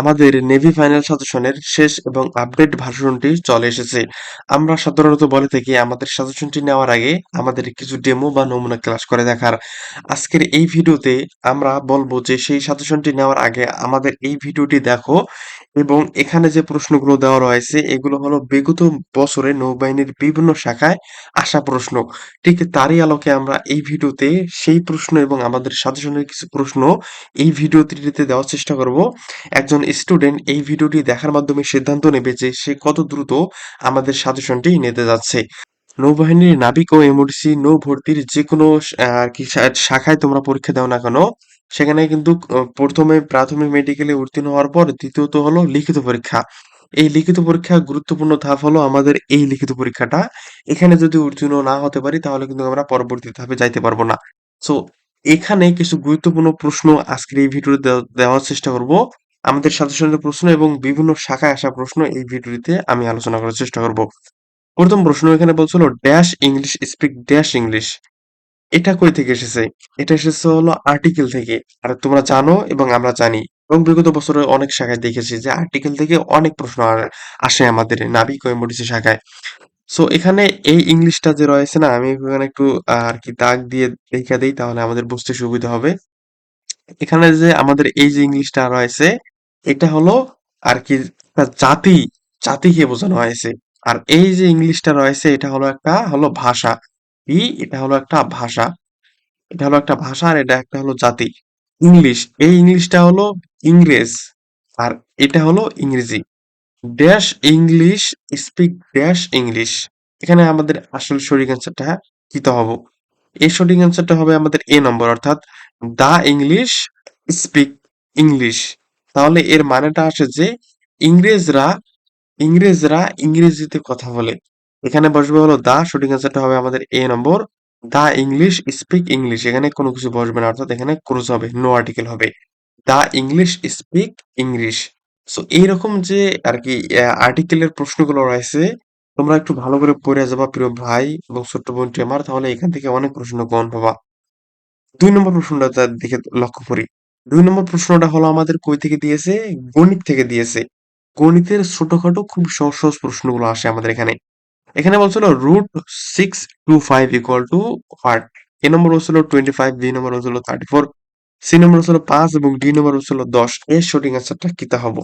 আমাদের navy final সাজেশনের শেষ এবং আপডেট ভার্সনটি চলে এসেছে। আমরা সাধারণত বলে থাকি, আমাদের সাজেশনটি নেওয়ার আগে আমাদের কিছু ডেমো বা নমুনা ক্লাস করে দেখার। আজকের এই ভিডিওতে আমরা বলব যে, সেই সাজেশনটি নেওয়ার আগে আমাদের এই ভিডিওটি দেখো এবং এখানে যে প্রশ্নগুলো দেওয়া রয়েছে, এগুলো হলো বিগত বছরে নৌবাহিনীর বিভিন্ন শাখায় আসা প্রশ্ন। ঠিক তারই আলোকে আমরা এই ভিডিওতে সেই প্রশ্ন এবং আমাদের সাজেশনের কিছু প্রশ্ন এই ভিডিওটিতে দেওয়ার চেষ্টা করব। একজন স্টুডেন্ট এই ভিডিওটি দেখার মাধ্যমে সিদ্ধান্ত নেবে যে সে কত দ্রুত আমাদের সাজেশনটি নিতে যাচ্ছে। নৌবাহিনীর নাবিক ও এমডিসি নৌ ভর্তির যে কোনো আর কি শাখায় তোমরা পরীক্ষা দাও না কেন, সেখানে কিন্তু প্রথমে প্রাথমিক মেডিকেলে উত্তীর্ণ হওয়ার পর দ্বিতীয়ত হলো লিখিত পরীক্ষা। এই লিখিত পরীক্ষা গুরুত্বপূর্ণ ধাপ হলো আমাদের এই লিখিত পরীক্ষাটা। এখানে যদি উত্তীর্ণ না হতে পারি তাহলে কিন্তু আমরা পরবর্তী ধাপে যাইতে পারব না। সো এখানে কিছু গুরুত্বপূর্ণ প্রশ্ন আজকের এই ভিডিওতে দেওয়ার চেষ্টা করব। আমাদের সাজেশনের প্রশ্ন এবং বিভিন্ন শাখায় আসা প্রশ্ন এই ভিডিওটিতে আমি আলোচনা করার চেষ্টা করব। প্রথম প্রশ্ন এখানে বলছিল dash English speak dash English এটা কই থেকে এসেছে? এটা এসেছে হলো আর্টিকেল থেকে। আর তোমরা জানো এবং আমরা জানি এবং বিগত বছরে অনেক শাখায় দেখেছি যে আর্টিকেল থেকে অনেক প্রশ্ন আসে আমাদের নাবিক ও এমডিসি শাখায়। সো এখানে এই ইংলিশটা যে রয়েছে না, আমি এখানে একটু আর কি দাগ দিয়ে লিখে দিই, তাহলে আমাদের বুঝতে সুবিধা হবে। এখানে যে আমাদের এই যে ইংলিশটা রয়েছে, এটা হলো আর কি জাতি, জাতিকে বোঝানো হয়েছে। আর এই যে ইংলিশটা রয়েছে, এটা হলো একটা হলো ভাষা। কি এটা হলো একটা ভাষা। এটা হলো একটা ভাষা আর এটা একটা হলো জাতি। ইংলিশ, এই ইংলিশটা হলো ইংরেজ আর এটা হলো ইংরেজি। Dash English, speak dash English. এখানে আমাদের আসল সঠিক অ্যান্সারটা দিতে হবে? এই সঠিক অ্যান্সারটা হবে আমাদের এ নম্বর, অর্থাৎ দা ইংলিশ, স্পিক ইংলিশ। তাহলে এর মানেটা আসে যে ইংরেজরা ইংরেজরা ইংরেজিতে কথা বলে। এখানে বসবে হলো দা সঠিক অ্যান্সারটা হবে আমাদের A number. The English, speak English. এখানে কোনো কিছু বসবে না, অর্থাৎ এখানে ক্রুজ হবে নো আর্টিকেল হবে। The English, speak English. So এইরকম যে আর কি আর্টিকেলের প্রশ্নগুলো রয়েছে, তোমরা একটু ভালো করে পড়ে যাবা প্রিয় ভাই এবং ছোট্ট বোনটি আমার, তাহলে এখান থেকে অনেক প্রশ্ন গ্রহণ পাবা। দুই নম্বর প্রশ্নটা দিকে লক্ষ্য করি। দুই নম্বর প্রশ্নটা হলো আমাদের কই থেকে দিয়েছে? গণিত থেকে দিয়েছে। গণিতের ছোটখাটো খুব সহজ সহজ প্রশ্নগুলো আসে আমাদের এখানে। এখানে বলছিল root six two five equal to what A number হচ্ছিল টোয়েন্টি ফাইভ বি নম্বর হচ্ছিল থার্টি ফোর সি নম্বর হচ্ছিল পাঁচ এবং ডি নম্বর হচ্ছিল দশ। এর সঠিক অ্যান্সারটা কিতা হব?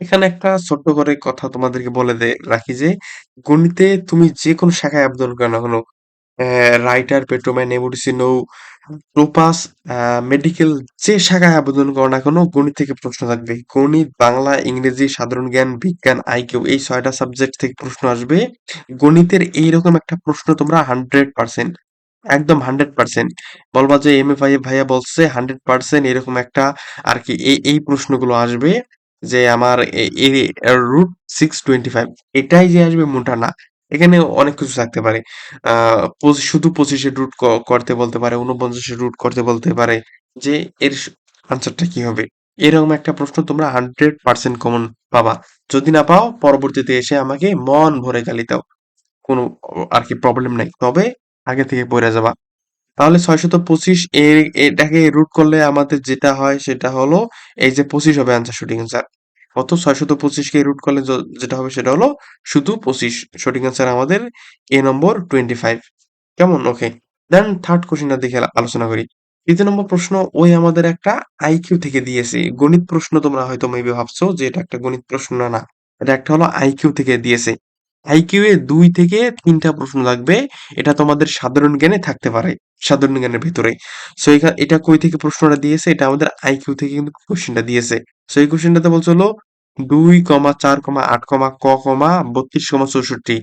এখানে একটা ছোট্ট করে কথা তোমাদেরকে বলে দে রাখি যে গণিতে তুমি যে কোনো শাখায় আবেদন করো না কেন রাইটার পেট্রোম্যান এমডিসি নৌ টোপাস মেডিকেল যে শাখায় আবেদন করো না কেন, গণিত থেকে প্রশ্ন থাকবে। গণিত, বাংলা, ইংরেজি, সাধারণ জ্ঞান, বিজ্ঞান, আইকিউ এই ছয়টা সাবজেক্ট থেকে প্রশ্ন আসবে। গণিতের এইরকম একটা প্রশ্ন তোমরা হান্ড্রেড পার্সেন্ট একদম হান্ড্রেড পার্সেন্ট বলবা যে এম এ ভাইয়া বলছে হান্ড্রেড পার্সেন্ট এরকম একটা আর কি এই এই প্রশ্নগুলো আসবে যে আমার রুট সিক্স টোয়েন্টি ফাইভ এটাই যে আসবে মোটা না। এখানে অনেক কিছু থাকতে পারে। আহ শুধু পঁচিশে রুট করতে বলতে পারে উনপঞ্চাশে রুট করতে বলতে পারে, যে এর আনসারটা কি হবে? এরকম একটা প্রশ্ন তোমরা হান্ড্রেড পার্সেন্ট কমন পাবা। যদি না পাও, পরবর্তীতে এসে আমাকে মন ভরে গালি দাও। কোনো আর কি প্রবলেম নাই। তবে আগে থেকে পড়ে যাবা। তাহলে ছয়শত পঁচিশ এর এটাকে রুট করলে আমাদের যেটা হয় সেটা হলো, এই যে পঁচিশ হবে আনসার শুটিং অ্যান্সার কত? ছয়শত পঁচিশকে রুট করলে যেটা হবে সেটা হলো শুধু পঁচিশ। সঠিক অ্যান্সার আমাদের এ নম্বর টোয়েন্টি ফাইভ কেমন ওকে দেন থার্ড কোশ্চেনটা দেখে আলোচনা করি। তৃতীয় নম্বর প্রশ্ন, ওই আমাদের একটা আইকিউ থেকে দিয়েছে। গণিত প্রশ্ন তোমরা হয়তো মেবি ভাবছ যে এটা একটা গণিত প্রশ্ন না না। এটা একটা হলো আইকিউ থেকে দিয়েছে। আইকিউ এ দুই থেকে তিনটা প্রশ্ন লাগবে। এটা তোমাদের সাধারণ জ্ঞানে থাকতে পারে, সাধারণ জ্ঞানের ভিতরে। সো এটা কই থেকে প্রশ্নটা দিয়েছে? এটা আমাদের আইকিউ থেকে কিন্তু কোশ্চেনটা দিয়েছে। সো এই কোশ্চেনটাতে বলছে হলো দুই কমা চার কমা আট কমা ক কমা বত্রিশ কমা চৌষট্টি।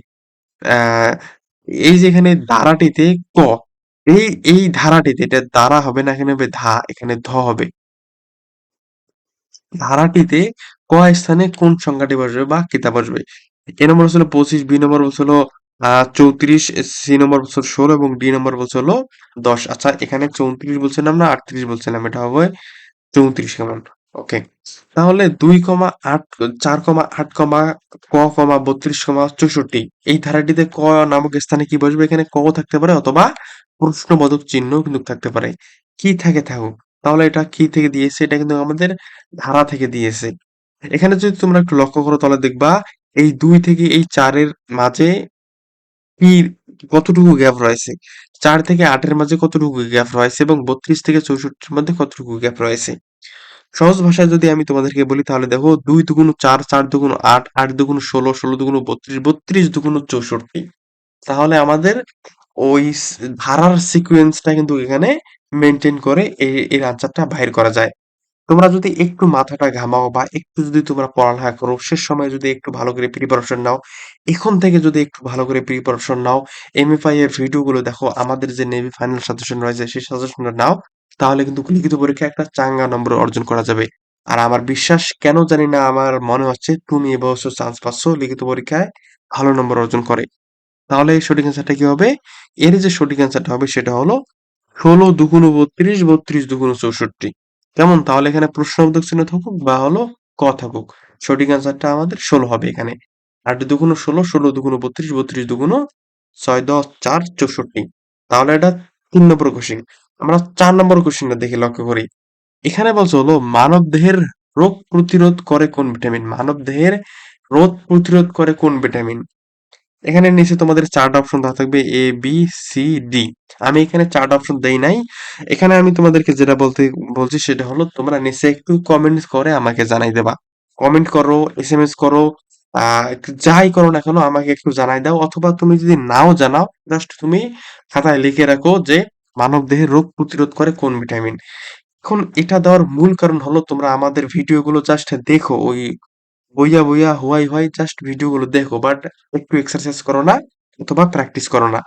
এই যে এখানে ধারাটিতে ক, এই এই ধারাটিতে এটা ধারা হবে না, এখানে হবে ধা, এখানে ধ হবে। ধারাটিতে ক স্থানে কোন সংখ্যাটি বসবে বা কিতা বসবে? এ নম্বর হচ্ছিল পঁচিশ, বি নম্বর বলছিল চৌত্রিশ, সি নম্বর বলছিল ষোলো এবং ডি নম্বর বলছিল দশ। আচ্ছা এখানে চৌত্রিশ বলছিলাম না, আটত্রিশ বলছিলাম, এটা হবে চৌত্রিশ কেমন? ওকে তাহলে দুই কমা আট, চার কমা আট কমা ক কমা বত্রিশ কমা চৌষট্টি, এই ধারাটিতে ক নামক স্থানে কি বসবে? এখানে ক থাকতে পারে অথবা প্রশ্নবোধক চিহ্ন কিন্তু থাকতে পারে। কি থাকে থাকুক? তাহলে এটা কি থেকে দিয়েছে? এটা কিন্তু আমাদের ধারা থেকে দিয়েছে। এখানে যদি তোমরা একটু লক্ষ্য করো তাহলে দেখবা, এই দুই থেকে এই চারের মাঝে কি কতটুকু গ্যাপ রয়েছে? চার থেকে আটের মাঝে কতটুকু গ্যাপ রয়েছে এবং বত্রিশ থেকে চৌষট্টির মধ্যে কতটুকু গ্যাপ রয়েছে? সহজ ভাষায় যদি আমি তোমাদেরকে বলি, তাহলে দেখো দুই দুগুণ চার চার দুগুণ আট আট দুগুণ ষোলো ষোলো দুগুণ বত্রিশ বত্রিশ দুগুণ চৌষট্টি। তাহলে আমাদের ওই ধারার সিকোয়েন্সটা কিন্তু এখানে মেনটেন করে এর আনসারটা বাইর করা যায়। তোমরা যদি একটু মাথাটা ঘামাও বা একটু যদি তোমরা পড়ালেখা করো, শেষ সময় যদি একটু ভালো করে প্রিপারেশন নাও, এখন থেকে যদি একটু ভালো করে প্রিপারেশন নাও এমএফআই এর ভিডিওগুলো দেখো, আমাদের যে নেভি ফাইনাল সাজেশন রয়েছে, সেই সাজেশনটা নাও। তাহলে কিন্তু লিখিত পরীক্ষায় একটা চাঙ্গা নম্বর অর্জন করা যাবে। আর আমার বিশ্বাস, কেন জানি না, আমার মনে হচ্ছে তুমি এবছর চান্স পাচ্ছ লিখিত পরীক্ষায় ভালো নম্বর অর্জন করে। তাহলে এই সঠিক অ্যান্সারটা কি হবে? এর যে সঠিক অ্যান্সারটা হবে সেটা হলো ষোলো দুগুণ বত্রিশ বত্রিশ দুগুণ চৌষট্টি। কেমন? তাহলে এখানে প্রশ্নবোধক চিহ্ন থাকুক বা হলো ক থাকুক। সঠিক অ্যান্সারটা আমাদের ষোলো হবে এখানে। আট দুগুণ ষোলো ষোলো দুগুণ বত্রিশ বত্রিশ দুগুণ ছয়, দশ, চার, চৌষট্টি। তাহলে এটা তিন নম্বর কোশ্চিন আমরা চার নম্বর কোশ্চিনটা দেখে, লক্ষ্য করি। এখানে বলছে হলো, মানব দেহের রোগ প্রতিরোধ করে কোন ভিটামিন মানব দেহের রোগ প্রতিরোধ করে কোন ভিটামিন এখানে নিচে তোমাদের চারটা অপশন দেওয়া থাকবে এ বি সি ডি আমি এখানে চারটা অপশন দেই নাই। এখানে আমি তোমাদেরকে যেটা বলতে, বলছি সেটা হলো, তোমরা নিচে একটু কমেন্ট করে আমাকে জানাই দেবা। কমেন্ট করো এস এম এস করো যাই করো না কেন, আমাকে একটু জানাই দাও। অথবা তুমি যদি নাও জানাও জাস্ট তুমি খাতায় লিখে রাখো যে মানব দেহের রোগ প্রতিরোধ করে কোন ভিটামিন? এখন এটা দেওয়ার মূল কারণ হলো তোমরা আমাদের ভিডিওগুলো জাস্ট দেখো, ওই বইয়া বইয়া হুয়াই হুয়াই জাস্ট ভিডিওগুলো দেখো বাট একটু এক্সারসাইজ করো না অথবা প্র্যাকটিস করো না।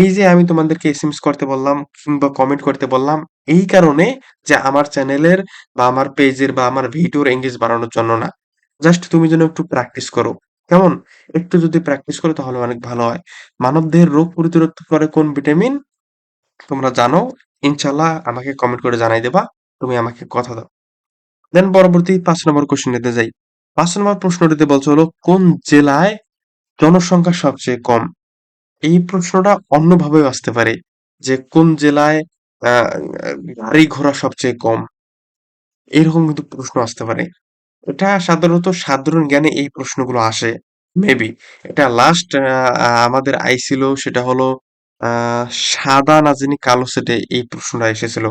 এই যে আমি তোমাদেরকে এসএমএস করতে বললাম কিংবা কমেন্ট করতে বললাম, এই কারণে যে আমার চ্যানেলের বা আমার পেজের বা আমার ভিডিওর এঙ্গেজ বাড়ানোর জন্য না। জাস্ট তুমি যেন একটু প্র্যাকটিস করো। কেমন? একটু যদি প্র্যাকটিস করো তাহলে অনেক ভালো হয়। মানবদেহের রোগ প্রতিরোধ করে কোন ভিটামিন? তোমরা জানো ইনশাল্লাহ আমাকে কমেন্ট করে জানাই দেবা, তুমি আমাকে কথা দাও। দেন পরবর্তী পাঁচ নম্বর কোশ্চেনটিতে যাই। পাঁচ নম্বর প্রশ্নটিতে বলছে হলো, কোন জেলায় জনসংখ্যা সবচেয়ে কম? এই প্রশ্নটা অন্যভাবেও আসতে পারে, যে কোন জেলায় গাড়ি ঘোড়া সবচেয়ে কম। এরকম কিন্তু প্রশ্ন আসতে পারে। এটা সাধারণত সাধারণ জ্ঞানে এই প্রশ্নগুলো আসে মেবি এটা লাস্ট আমাদের আইছিল সেটা হলো সাদা না জানি কালো সেটে এই প্রশ্নটা এসেছিল?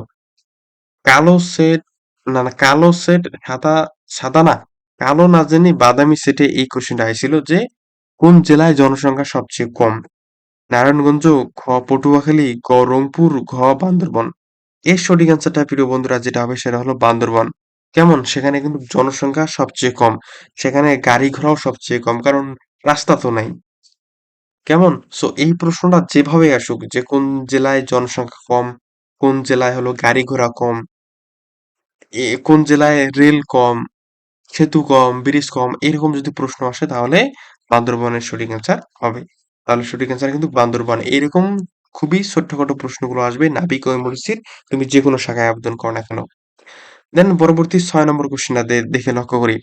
কালো সেট না না, কালো সেট সাদা সাদা না, কালো না জানি বাদামি সেটে এই কোশ্চেনটা আইছিল যে কোন জেলায় জনসংখ্যা সবচেয়ে কম? নারায়ণগঞ্জ খ পটুয়াখালী গ রংপুর, ঘ, বান্দরবন। এর সঠিক অ্যান্সারটা প্রিয় বন্ধুরা, যেটা হবে সেটা হলো বান্দরবন। কেমন? সেখানে কিন্তু জনসংখ্যা সবচেয়ে কম। সেখানে গাড়ি ঘোড়াও সবচেয়ে কম, কারণ রাস্তা তো নাই। কেমন? সো এই প্রশ্নটা যেভাবে আসুক, যে কোন জেলায় জনসংখ্যা কম, কোন জেলায় হলো গাড়ি ঘোড়া কম কোন জেলায় রেল কম, সেতু কম, ব্রিজ কম, এরকম যদি প্রশ্ন আসে তাহলে বান্দরবনের সঠিক অ্যান্সার হবে। তাহলে সঠিক অ্যান্সার কিন্তু বান্দরবান। এরকম খুবই ছোট্টখাটো প্রশ্নগুলো আসবে নাবিক ও এমআরসির তুমি যে কোনো শাখায় আবেদন করো না কেন। দেন পরবর্তী ছয় নম্বর কোশ্চেনটা দেখে লক্ষ্য করি।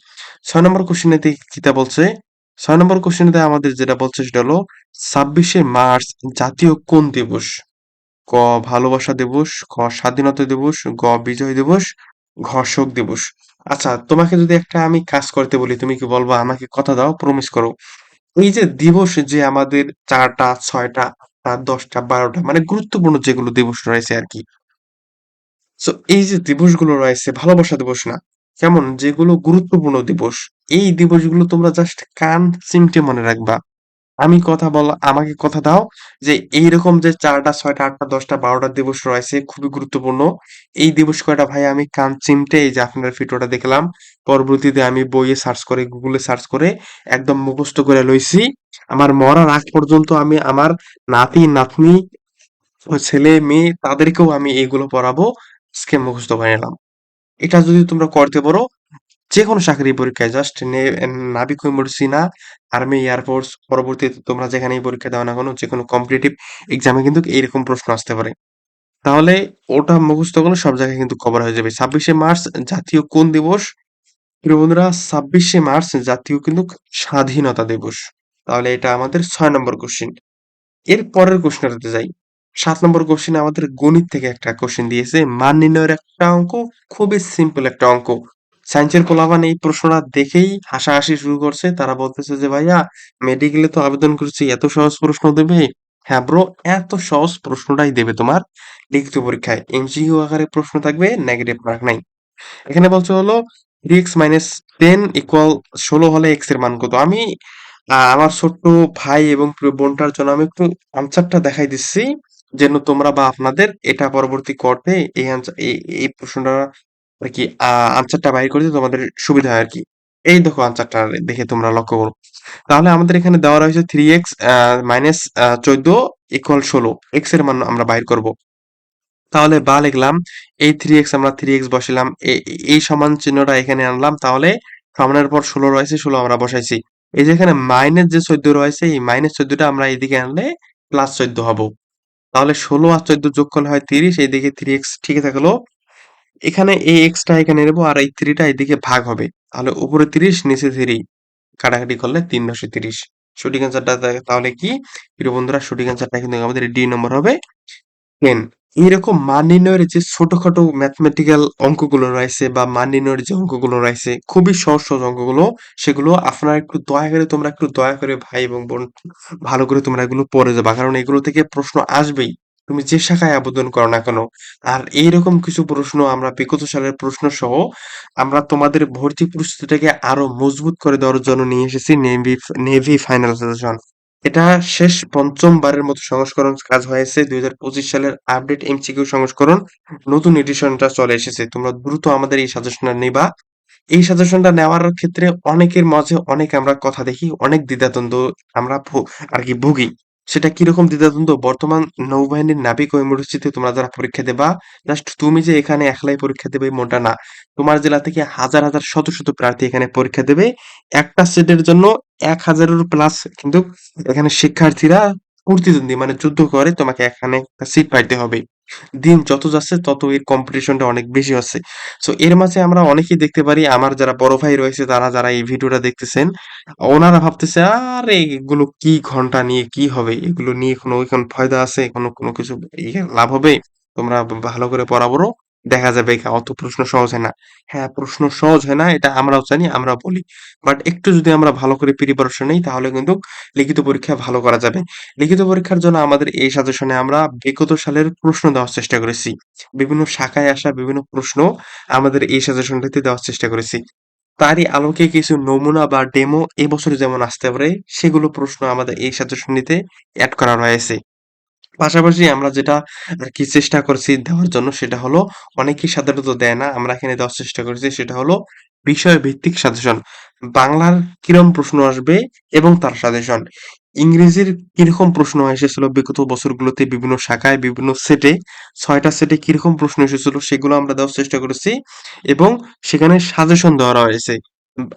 ছয় নম্বর কোশ্চেনে কিতা বলছে? ছয় নম্বর কোশ্চেনে আমাদের যেটা বলছে সেটা হলো, ছাব্বিশে মার্চ জাতীয় কোন দিবস? ক, ভালোবাসা দিবস, খ, স্বাধীনতা দিবস, গ, বিজয় দিবস, ঘ, শোক দিবস। আচ্ছা তোমাকে যদি একটা আমি কাজ করতে বলি, তুমি কি বলব আমাকে কথা দাও প্রমিস করো। এই যে দিবস যে আমাদের চারটা, ছয়টা আটটা দশটা, বারোটা মানে গুরুত্বপূর্ণ যেগুলো দিবস রয়েছে আর কি সো এই যে দিবসগুলো রয়েছে, ভালোবাসা দিবস না, কেমন? যেগুলো গুরুত্বপূর্ণ দিবস। এই দিবসগুলো তোমরা জাস্ট কান চিমটে মনে রাখবা। আমি কথা বলা, আমাকে কথা দাও যে এইরকম যে চারটা, ছয়টা, আটটা, দশটা, বারোটা দিবস রয়েছে, খুবই গুরুত্বপূর্ণ। এই দিবস কয়টা ভাই? আমি কান চিমটে এই যে আপনার ভিডিওটা দেখলাম, পরবর্তীতে আমি বইয়ে সার্চ করে গুগলে সার্চ করে একদম মুখস্থ করে লইছি। আমার মরার আগ পর্যন্ত আমি আমার নাতি, নাতনি, ছেলে, মেয়ে, তাদেরকেও আমি এগুলো পড়াবো, আজকে মুখস্থ করে নিলাম। এটা যদি তোমরা করতে পারো যেকোনো চাকরি পরীক্ষায় জাস্ট নাবিক ইমার্জেন্সি না আর্মি এয়ারফোর্স পরবর্তীতে তোমরা যেখানেই পরীক্ষা দাও না কেন, যেকোনো কম্পিটিটিভ এক্সামে কিন্তু এইরকম প্রশ্ন আসতে পারে। তাহলে ওটা মুখস্থ করলে সব জায়গায় কিন্তু কভার হয়ে যাবে। ছাব্বিশে মার্চ জাতীয় কোন দিবস? বন্ধুরা, ছাব্বিশে মার্চ জাতীয় কিন্তু স্বাধীনতা দিবস। তাহলে এটা আমাদের ছয় নম্বর কোশ্চিন এর পরের কোশ্চেনটাতে যাই। সাত নম্বর কোশ্চেনে আমাদের গণিত থেকে একটা কোশ্চেন দিয়েছে। মান নির্ণয়ের একটা অঙ্ক, খুবই সিম্পল একটা অঙ্ক। সায়েন্সের পোলাপান এই প্রশ্নটা দেখেই হাসাহাসি শুরু করছে। তারা বলতেছে যে, ভাইয়া, মেডিকেলে তো আবেদন করছি, এত সহজ প্রশ্ন দেবে? হ্যাঁ ব্রো, এত সহজ প্রশ্নটাই দেবে তোমার। লিখিত পরীক্ষায় এমসিকিউ আকারে প্রশ্ন থাকবে, নেগেটিভ মার্ক নাই। এখানে বলছে হলো এক্স মাইনাস টেন ইকুয়াল ষোলো হলে এক্সের মান কত? আমি আমার ছোট্ট ভাই এবং বোনটার জন্য আমি একটু আনসারটা দেখাই দিচ্ছি, যেন তোমরা বা আপনাদের এটা পরবর্তী করতে এই এই প্রশ্নটা আর কি আনসারটা বাইর করতে তোমাদের সুবিধা হয় আর কি। এই দেখো আনসারটা দেখে তোমরা লক্ষ্য করো। তাহলে আমাদের এখানে দেওয়া রয়েছে থ্রি এক্স মাইনাস চোদ্দ ইকুয়াল ষোলো। এক্সের মান আমরা বাইর করব। তাহলে বা লিখলাম, এই থ্রি এক্স আমরা থ্রি এক্স বসালাম এই সমান চিহ্নটা এখানে আনলাম, তাহলে সমানের পর ষোলো রয়েছে, ষোলো আমরা বসাইছি। এই যে এখানে মাইনাস যে চোদ্দ রয়েছে, এই মাইনাস চোদ্দটা আমরা এইদিকে আনলে প্লাস চোদ্দ হব। তাহলে ষোলো আর চোদ্দ যোগ করলে হয় তিরিশ, এইদিকে থ্রি এক্স ঠিক থাকল এখানে এই এক্সটা এখানে নেব আর এই থ্রিটা এইদিকে ভাগ হবে। তাহলে উপরে তিরিশ, নিচে থ্রি কাটাকাটি করলে তিন নশো তিরিশ। সঠিক অ্যান্সারটা তাহলে কি? প্রিয় বন্ধুরা, সঠিক অ্যান্সারটা কিন্তু আমাদের ডি নম্বর হবে টেন এরকম মান নির্ণয়ের যে ছোটখাটো ম্যাথমেটিক্যাল অঙ্কগুলো রয়েছে বা মান নির্ণয়ের যে অঙ্কগুলো রয়েছে, খুবই সহজ সহজ অঙ্কগুলো, সেগুলো আপনারা একটু দয়া করে, তোমরা একটু দয়া করে ভাই এবং বোন, ভালো করে তোমরা এগুলো পড়ে যাবা। কারণ এগুলো থেকে প্রশ্ন আসবেই। তুমি যে শাখায় আবেদন করো না কেন, আর এইরকম কিছু প্রশ্ন আমরা বিগত সালের প্রশ্ন সহ আমরা তোমাদের ভর্তি প্রস্তুতিটাকে আরও মজবুত করে দেওয়ার জন্য নিয়ে এসেছি নেভি নেভি ফাইনাল সাজেশন এটা শেষ পঞ্চমবারের মতো সংস্করণ কাজ হয়েছে। দুই হাজার পঁচিশ সালের আপডেট এমসিকিউ সংস্করণ নতুন এডিশনটা চলে এসেছে। তোমরা দ্রুত আমাদের এই সাজেশনটা নিবা। এই সাজেশনটা নেওয়ার ক্ষেত্রে অনেকের মাঝে অনেক আমরা কথা দেখি, অনেক দ্বিধাদ্বন্দ্ব আমরা আর কি ভুগি। সেটা কীরকম দ্বিধাদ্বন্দ্ব? বর্তমান নৌবাহিনীর নাবিক ও ইউনিভার্সিটিতে তোমরা যারা পরীক্ষা দেবা জাস্ট তুমি যে এখানে একলাই পরীক্ষা দেবে মোটা না। তোমার জেলা থেকে হাজার হাজার শত শত প্রার্থী এখানে পরীক্ষা দেবে। একটা সেটের জন্য এক হাজারের প্লাস কিন্তু এখানে শিক্ষার্থীরা প্রতিদ্বন্দ্বী মানে যুদ্ধ করে তোমাকে এখানে একটা সিট পাইতে হবে। দিন যত যাচ্ছে, তত এর কম্পিটিশনটা অনেক বেশি হচ্ছে। সো এর মাঝে আমরা অনেকেই দেখতে পারি, আমার যারা বড় ভাই রয়েছে, তারা যারা এই ভিডিওটা দেখতেছেন, ওনারা ভাবতেছে, আরে, এগুলো কি ঘণ্টা নিয়ে কি হবে? এগুলো নিয়ে কোনো এখন ফায়দা আছে? কোনো কোনো কিছু ইয়ে লাভ হবে? তোমরা ভালো করে পড়াবো দেখা যাবে অত প্রশ্ন সহজ হয় না। হ্যাঁ প্রশ্ন সহজ হয় না, এটা আমরাও জানি আমরা বলি। বাট একটু যদি আমরা ভালো করে প্রিপারেশন নিই, তাহলে কিন্তু লিখিত পরীক্ষা ভালো করা যাবে। লিখিত পরীক্ষার জন্য আমাদের এই সাজেশনে আমরা বিগত সালের প্রশ্ন দেওয়ার চেষ্টা করেছি। বিভিন্ন শাখায় আসা বিভিন্ন প্রশ্ন আমাদের এই সাজেশনটিতে দেওয়ার চেষ্টা করেছি। তারই আলোকে কিছু নমুনা বা ডেমো এবছরে যেমন আসতে পারে, সেগুলো প্রশ্ন আমাদের এই সাজেশনটিতে অ্যাড করা রয়েছে পাশাপাশি আমরা যেটা আরকি চেষ্টা করছি দেওয়ার জন্য সেটা হলো অনেকেই সাধারণত দেয় না। আমরা এখানে দেওয়ার চেষ্টা করেছি সেটা হলো বিষয় ভিত্তিক সাজেশন। বাংলার কিরম প্রশ্ন আসবে এবং তার সাজেশন। ইংরেজির কীরকম প্রশ্ন এসেছিল বিগত বছরগুলোতে বিভিন্ন শাখায় বিভিন্ন সেটে ছয়টা সেটে কীরকম প্রশ্ন এসেছিল সেগুলো আমরা দেওয়ার চেষ্টা করেছি এবং সেখানে সাজেশন দেওয়া রয়েছে।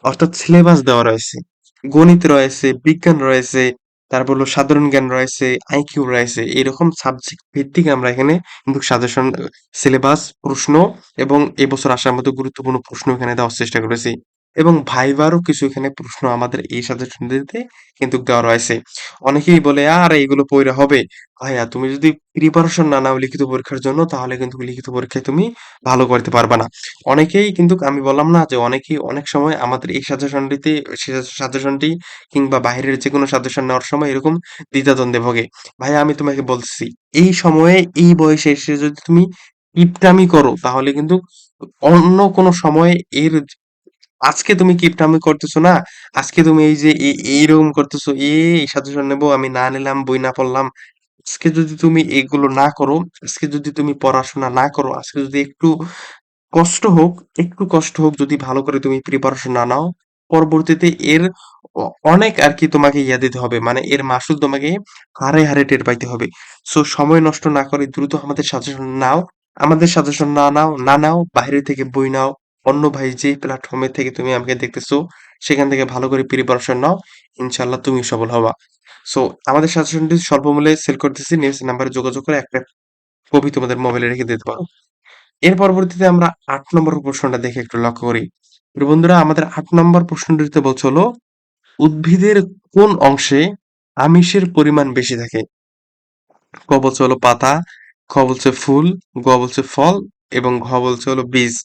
অর্থাৎ সিলেবাস দেওয়া রয়েছে। গণিত রয়েছে, বিজ্ঞান রয়েছে, তারপর হলো সাধারণ জ্ঞান রয়েছে, আইকিউ রয়েছে। এরকম সাবজেক্ট ভিত্তিক আমরা এখানে কিন্তু সাজেশন সিলেবাস, প্রশ্ন এবং এবছর আসার মতো গুরুত্বপূর্ণ প্রশ্ন এখানে দেওয়ার চেষ্টা করেছি। এবং ভাইভারও কিছু এখানে প্রশ্ন আমাদের এই সাজেশনটিতে কিন্তু দেওয়া রয়েছে। অনেকেই বলে, আর এগুলো পইড়া হবে।" ভাইয়া তুমি যদি প্রিপারেশন না নাও লিখিত পরীক্ষার জন্য তাহলে কিন্তু লিখিত পরীক্ষায় তুমি ভালো করতে পারবে না। অনেকেই কিন্তু আমি বললাম না যে অনেকেই অনেক সময় আমাদের এই সাজেশনটিতে সাজেশনটি কিংবা বাহিরের যেকোনো সাজেশন নেওয়ার সময় এরকম দ্বিধাদ্বন্দ্বে ভোগে। ভাইয়া আমি তোমাকে বলছি এই সময়ে এই বয়সে এসে যদি তুমি কিপটামি করো তাহলে কিন্তু অন্য কোনো সময়ে এর আজকে তুমি কিপটামি করতেছো না, আজকে তুমি এই যে এইরকম করতেছো, "এ এই সাজেশন নেব, আমি না নিলাম, বই না পড়লাম।" আজকে যদি তুমি এগুলো না করো, আজকে যদি তুমি পড়াশোনা না করো, আজকে যদি একটু কষ্ট হোক, একটু কষ্ট হোক যদি ভালো করে তুমি প্রিপারেশন না নাও, পরবর্তীতে এর অনেক আরকি তোমাকে ইয়া দিতে হবে। মানে এর মাসুল তোমাকে হারে হারে টের পাইতে হবে। সো সময় নষ্ট না করে দ্রুত আমাদের সাজেশন নাও। আমাদের সাজেশন না নাও না নাও, বাইরে থেকে বই নাও। অন্য ভাই যে প্ল্যাটফর্ম থেকে তুমি আমাকে দেখতেছো, সেখান থেকে ভালো করে প্রিপারেশন নাও। ইনশাআল্লাহ তুমি সফল হবা। সো আমাদের সাজেশনটি স্বল্প মূল্যে সেল করতেছি। নিচের নাম্বারে যোগাযোগ করে একটা কপি তোমাদের মোবাইলে রেখে দিতে পারো। এর পরবর্তীতে আমরা ৮ নম্বর প্রশ্নটা দেখে একটু লক্ষ্য করি। বন্ধুরা আমাদের ৮ নম্বর প্রশ্নটিতে বলছে হলো, উদ্ভিদের কোন অংশে আমিষের পরিমাণ বেশি থাকে? ক বলছে হলো পাতা খ বলছে ফুল গ বলছে ফল এবং ঘ বলছে হলো বীজ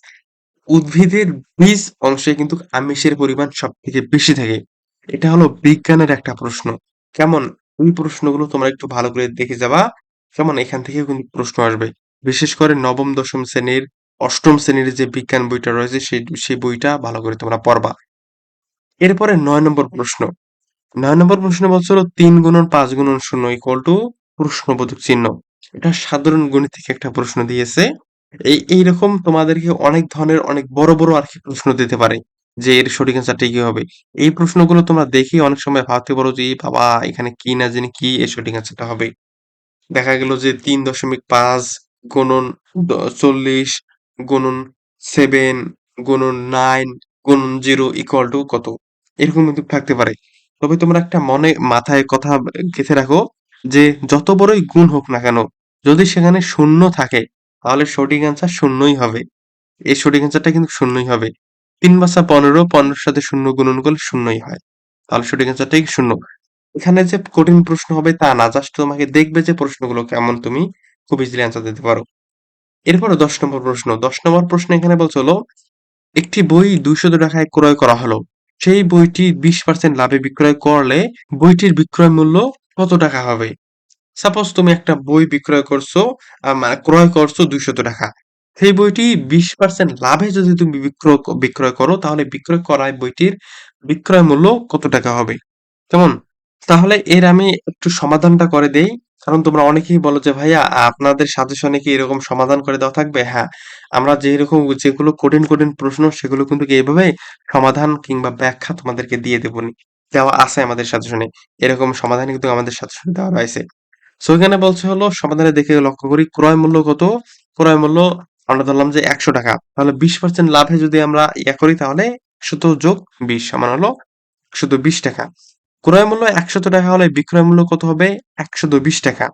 উদ্ভিদের বীজ অংশে কিন্তু আমিষের পরিমাণ সব থেকে বেশি থাকে। এটা হলো বিজ্ঞানের একটা প্রশ্ন। কেমন? এই প্রশ্নগুলো তোমরা একটু ভালো করে দেখে যাবা। কেমন? এখান থেকে কিন্তু প্রশ্ন আসবে। বিশেষ করে নবম, দশম শ্রেণির, অষ্টম শ্রেণির যে বিজ্ঞান বইটা রয়েছে, সেই সেই বইটা ভালো করে তোমরা পড়বা। এরপরে নয় নম্বর প্রশ্ন। নয় নম্বর প্রশ্ন বলছিল তিন গুণন পাঁচ গুণন শূন্য ইকুয়াল টু প্রশ্নবোধক চিহ্ন। এটা সাধারণ গণিত থেকে একটা প্রশ্ন দিয়েছে। এই, এইরকম তোমাদেরকে অনেক ধরনের অনেক বড় বড় আর কি প্রশ্ন দিতে পারে যে এর সঠিক অ্যান্সারটা কি হবে। এই প্রশ্নগুলো তোমরা দেখে অনেক সময় ভাবতে পারো যে বাবা, এখানে কি না জানি কি এর সঠিক অ্যান্সারটা হবে? দেখা গেল যে তিন দশমিক পাঁচ গুণন চল্লিশ গুণন সেভেন গুণন নাইন গুণন জিরো ইকুয়াল টু কত? এরকম কিন্তু থাকতে পারে। তবে তোমরা একটা মনে, মাথায় কথা গেঁথে রাখো যে, যত বড়ই গুণ হোক না কেন, যদি সেখানে শূন্য থাকে তাহলে সঠিক অ্যান্সার শূন্যই হবে। এই সঠিক অ্যান্সারটা কিন্তু শূন্যই হবে। তিন বাসা পনেরো, পনেরোর সাথে শূন্য গুণন করলে শূন্যই হয়। তাহলে সঠিক অ্যান্সারটাই শূন্য। এখানে যে কঠিন প্রশ্ন হবে তা না জাস্ট তোমাকে দেখবে যে প্রশ্নগুলো কেমন তুমি খুব ইজিলি অ্যান্সার দিতে পারো। এরপরে দশ নম্বর প্রশ্ন। দশ নম্বর প্রশ্ন এখানে বলছে হলো, একটি বই দুইশত টাকায় ক্রয় করা হলো। সেই বইটি বিশ পার্সেন্ট লাভে বিক্রয় করলে বইটির বিক্রয় মূল্য কত টাকা হবে? সাপোজ তুমি একটা বই বিক্রয় করছ মানে ক্রয় করছ দুইশত টাকা। সেই বইটি বিশ পার্সেন্ট লাভে যদি তুমি বিক্রয় বিক্রয় করো, তাহলে বিক্রয় করায় বইটির বিক্রয় মূল্য কত টাকা হবে? কেমন? তাহলে এর আমি একটু সমাধানটা করে দেই। কারণ তোমরা অনেকেই বলো যে, ভাইয়া, আপনাদের সাজেশনে কি এরকম সমাধান করে দেওয়া থাকবে? হ্যাঁ আমরা যেরকম যেগুলো কঠিন কঠিন প্রশ্ন, সেগুলো কিন্তু এইভাবে সমাধান কিংবা ব্যাখ্যা তোমাদেরকে দিয়ে দেবনি দেওয়া আছে আমাদের সাজেশনে। এরকম সমাধান কিন্তু আমাদের সাজেশনে দেওয়া রয়েছে। সো এখানে বলছে হলো, সমাধানে দেখে লক্ষ্য করি, ক্রয় মূল্য কত? ক্রয় মূল্য আমরা ধরলাম যে একশো টাকা। তাহলে বিশ পার্সেন্ট লাভে যদি আমরা ইয়া করি, তাহলে একশত যোগ বিশ সমান হলো একশত বিশ টাকা। ক্রয় মূল্য একশত টাকা হলে বিক্রয় মূল্য কত হবে? একশত বিশ টাকা।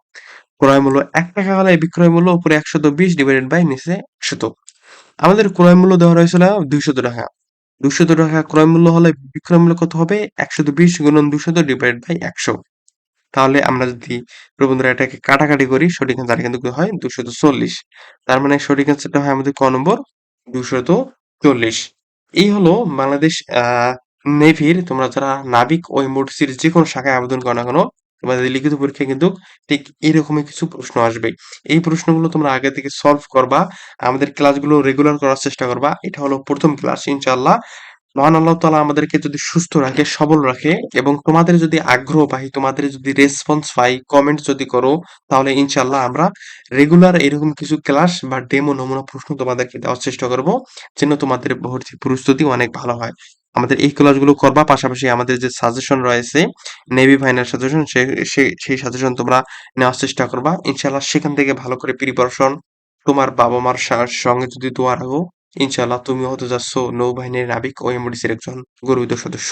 ক্রয় মূল্য এক টাকা হলে বিক্রয় মূল্য উপরে একশত বিশ ডিভাইডেড বাই নিচে একশত। আমাদের ক্রয় মূল্য দেওয়া হয়েছিল দুইশত টাকা। দুইশত টাকা ক্রয় মূল্য হলে বিক্রয় মূল্য কত হবে? একশত বিশ গুণন দুইশত ডিভাইডেড বাই একশো। তাহলে আমরা যদি বন্ধুরা এটাকে কাটাকাটি করি, সঠিক অ্যান্সার কিন্তু হয়? দুশত চল্লিশ। তার মানে সঠিক অ্যান্সারটা হয় আমাদের ক নম্বর? দুশত চল্লিশ। এই হলো বাংলাদেশ নেভির তোমরা যারা নাবিক ও এমবোর্ডসির যে কোনো শাখায় আবেদন করো না কেন, তোমাদের লিখিত পরীক্ষায় কিন্তু ঠিক এরকমই কিছু প্রশ্ন আসবে। এই প্রশ্নগুলো তোমরা আগে থেকে সলভ করবা, আমাদের ক্লাসগুলো রেগুলার করার চেষ্টা করবা। এটা হলো প্রথম ক্লাস ইনশাল্লাহ মহান আল্লাহ তাআলা আমাদেরকে যদি সুস্থ রাখে, সবল রাখে এবং তোমাদের যদি আগ্রহ পাই তোমাদের যদি রেসপন্স পাই কমেন্ট যদি করো, তাহলে ইনশাল্লাহ আমরা রেগুলার এরকম কিছু ক্লাস বা ডেমো নমুনা প্রশ্ন তোমাদেরকে দেওয়ার চেষ্টা করব, যেন তোমাদের ভর্তি প্রস্তুতি অনেক ভালো হয়। আমাদের এই ক্লাসগুলো করবা, পাশাপাশি আমাদের যে সাজেশন রয়েছে নেভি ফাইনাল সাজেশন সেই সাজেশন তোমরা নেওয়ার চেষ্টা করবা। ইনশাল্লাহ সেখান থেকে ভালো করে প্রিপারেশন তোমার বাবা মার সঙ্গে যদি দোয়া রাখো ইনশাআল্লাহ তুমি হতে যাচ্ছ নৌবাহিনীর নাবিক ও এমডিসির একজন গর্বিত সদস্য।